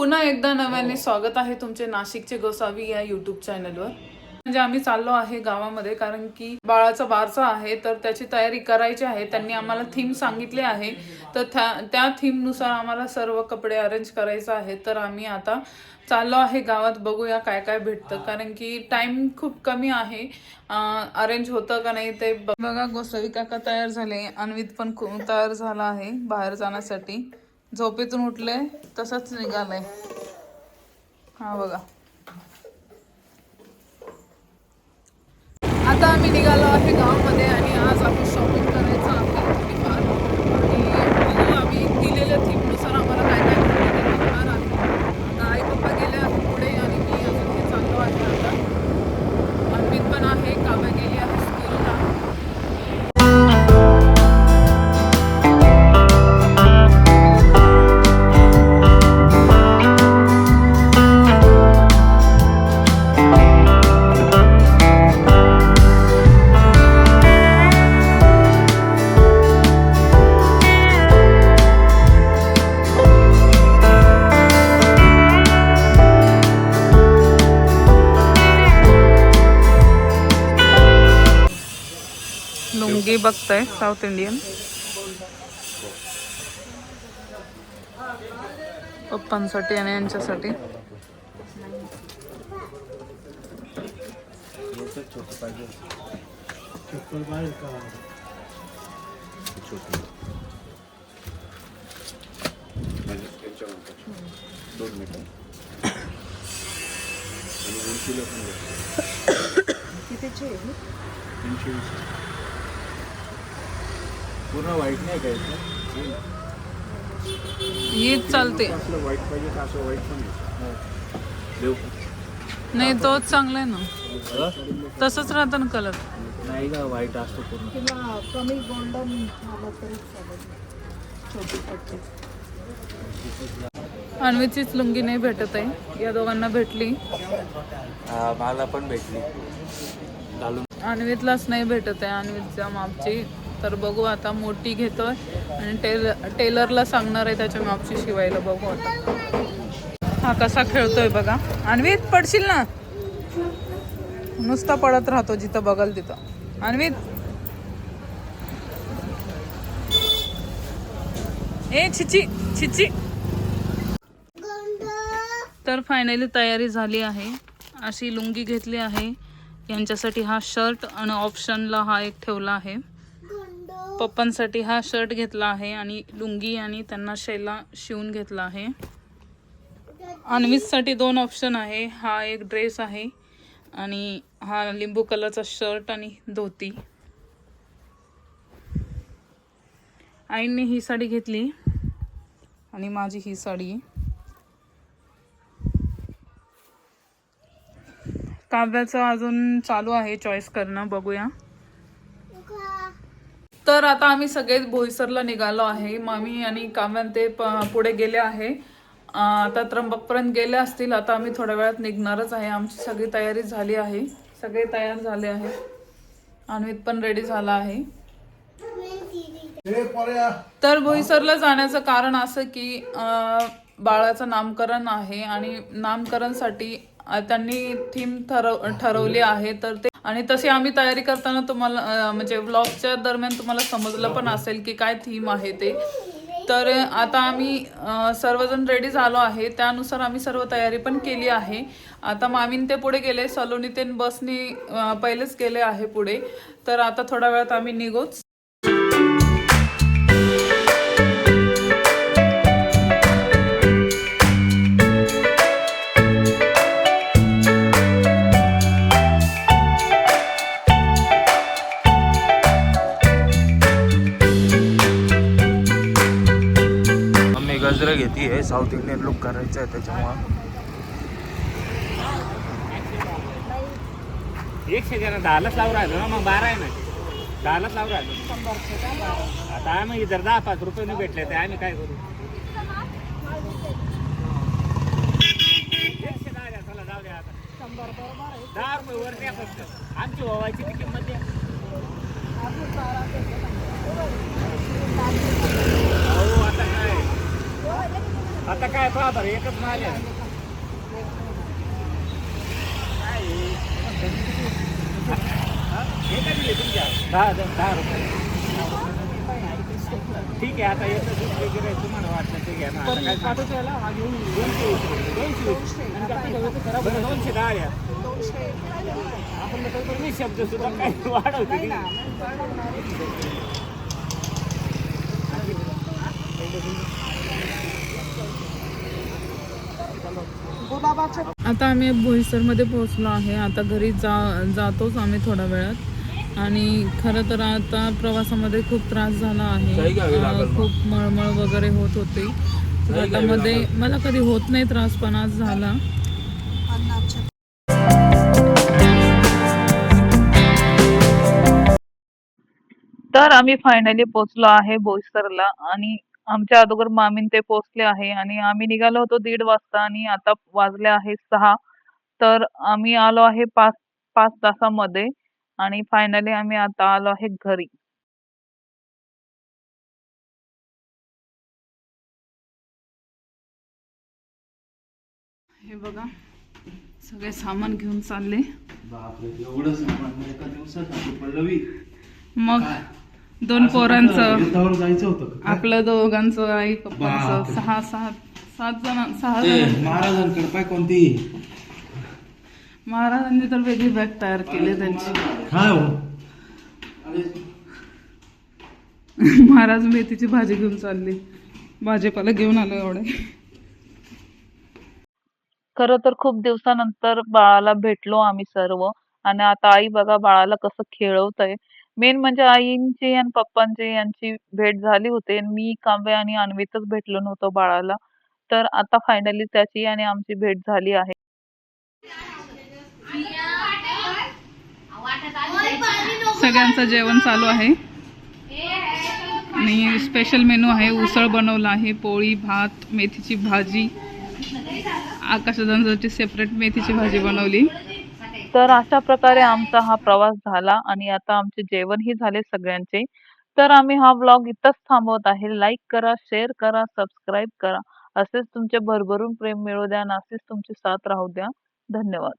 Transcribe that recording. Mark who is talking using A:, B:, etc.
A: पुन्हा एकदा नव्याने स्वागत आहे तुमचे नाशिकचे गोसावी या युट्यूब चॅनलवर म्हणजे आम्ही चाललो आहे गावामध्ये कारण की बाळाचा बारसा आहे तर त्याची तयारी करायची आहे. त्यांनी आम्हाला थीम सांगितले आहे. तर त्या- त्या थीमनुसार आम्हाला सर्व कपडे अरेंज करायचं आहे. तर आम्ही आता चाललो आहे गावात. बघूया काय काय भेटतं. कारण की टाइम खूप कमी आहे. अरेंज होतं का नाही ते बघा गोसावी काका तयार झाले. अन्वित पण खूप तयार झाला आहे बाहेर जाण्यासाठी. झोपेतून उठले तसंच निघालंय हा बघा. आता आम्ही निघालो आहे गावामध्ये आणि लुंगी बघताय साऊथ इंडियन पप्पांसाठी आणि यांच्यासाठी.
B: दोन मीटर आणि उंचीला पण घ्या. तीनशे वीस पूर्ण व्हाईट नाही काय
A: हीच चालते.
B: व्हाईट पाहिजे का असं व्हाईट पण देऊ
A: नाही तोच चांगला आहे ना तसंच राहतं ना कलर
B: नाही का व्हाईट असतो पूर्ण.
C: कमी गोल्डन झालं तरी चालेल. छोटी पट्टी
A: अन्वीचीच लुंगी नाही भेटत आहे. या दोघांना भेटली.
B: मला पण भेटली. घालून.
A: अन्वितलाच नाही भेटत आहे. अन्वितच्या मापची तर बघू आता मोठी घेतोय. आणि टेल टेलरला सांगणार आहे त्याच्या मापशी शिवायला बघू आता. हा कसा खेळतोय बघा. अन्वित पडशील ना? नुसता पडत राहतो जिथं बघल तिथं. अन्वित. ए छिची छिची तर फायनली तयारी झाली आहे. अशी लुंगी घेतली आहे. यांच्यासाठी हा शर्ट आणि ऑप्शनला हा एक ठेवला आहे. पप्पांसाठी हा शर्ट घेतला आहे आणि लुंगी आणि त्यांना शेला शिवून घेतला आहे. अनवीजसाठी दोन ऑप्शन आहे. हा एक ड्रेस आहे आणि हा लिंबू कलरचा शर्ट आणि धोती. आईने ही साडी घेतली आणि माझी ही साडी. काव्याचं अजून चालू आहे चॉईस करणं. बघूया. तर आता आम्ही सगळेच बोईसरला निघालो आहे. मामी आणि काव्यान ते प- पुढे गेले आहे. आता त्र्यंबकपर्यंत गेले असतील. आता आम्ही थोड्या वेळात निघणारच आहे. आमची सगळी तयारी झाली आहे. सगळे तयार झाले आहे. अन्वित पण रेडी झाला आहे. तर बोईसरला जाण्याचं कारण असं की बाळाचं नामकरण आहे आणि नामकरणसाठी त्यांनी थीम ठरव ठरवली आहे. तर ते आणि तशी आम्ही तयारी करताना तुम्हाला म्हणजे व्लॉगच्या दरम्यान तुम्हाला समजलं पण असेल की काय थीम आहे ते. तर आता आम्ही सर्वजण रेडी झालो आहे. त्यानुसार आम्ही सर्व तयारी पण केली आहे. आता मामीन ते पुढे गेले सलोनी ते बसनी पहिलेच गेले आहे पुढे. तर आता थोड्या वेळात आम्ही निघूच.
B: गजरा आहे साऊथ इंडियन लुक करायचं आहे त्याच्यामुळं.
D: एकशे जण दहालाच लावून राहिलो ना मग बारा आहे ना. दहालाच लावून राहिलो. आता आम्ही जर दहा पाच रुपये नाही भेटले तर आम्ही काय करू? एकशे दहा द्या चला जाऊ द्या आता. दहा रुपये वर द्या फक्त. आमची ओवायची ती आता काय बरं एकच माल आहे काय? हा? हे काय दिले तुमच्या दहा दहा रुपये ठीक आहे आता येतं वगैरे तुम्हाला वाटलं ते घ्या ना आता काय सांगू? दोनशे वीस. दोनशे वीस. बरं, दोनशे दहा द्या आपण मी शब्द सुद्धा काही वाढवते?
A: आता आम्ही बोईसरमध्ये पोहोचलो आहे. आता घरी जा जातोच आम्ही थोड्या वेळात. आणि खरं तर आता प्रवासामध्ये खूप त्रास झाला आहे. खूप मळमळ वगैरे होत होती. गटामध्ये मला कधी होत नाही त्रास पण आज झाला. तर आम्ही फायनली पोहोचलो आहे बोईसरला. आणि आमच्या अगोदर मामीन ते पोहोचले आहे आणि आम्ही निघालो होतो दीड वाजता आणि आता वाजले आहे सहा. तर आम्ही आलो आहे पाच पाच तासामध्ये आणि फायनली आम्ही आता आलो आहे घरी. हे बघा सगळे सामान घेऊन चालले.
B: एवढं सामान एका दिवसात पल्लवी.
A: मग दोन पोरांचं
B: युद्धावर जायचं होतं का?
A: आपलं दोघांचं आई पप्पांचं
B: बापरे.
A: सहा सात सात जण सहा
B: ते
A: जण.
B: महाराजांकडे पाय कोणती?
A: महाराजांनी तर वेगळी बॅग तयार केली त्यांची.
B: काय हो?
A: महाराज मेथीची भाजी घेऊन चालली. भाजीपाला घेऊन आलो एवढे. खरं तर खूप दिवसानंतर बाळाला भेटलो आम्ही सर्व. आणि आता आई बघा बाळाला कसं खेळवतंय. मेन म्हणजे आईंची आणि पप्पांची यांची भेट झाली होती. आणि मी कांबे आणि अन्वितच भेटलो नव्हतो बाळाला. तर आता फायनली त्याची आणि आमची भेट झाली आहे. सगळ्यांचं जेवण चालू आहे. आणि स्पेशल मेनू आहे. उसळ बनवला आहे. पोळी भात मेथीची भाजी. आकाशदांची सेपरेट मेथीची भाजी बनवली. तर अशा प्रकारे आमचा हा प्रवास झाला आणि आता आमचे जेवणही झाले सगळ्यांचे. तर आम्ही हा ब्लॉग इथंच थांबवत आहे. लाईक करा शेअर करा सबस्क्राईब करा. असेच तुमचे भरभरून प्रेम मिळू द्या आणि असेच तुमची साथ राहू द्या. धन्यवाद.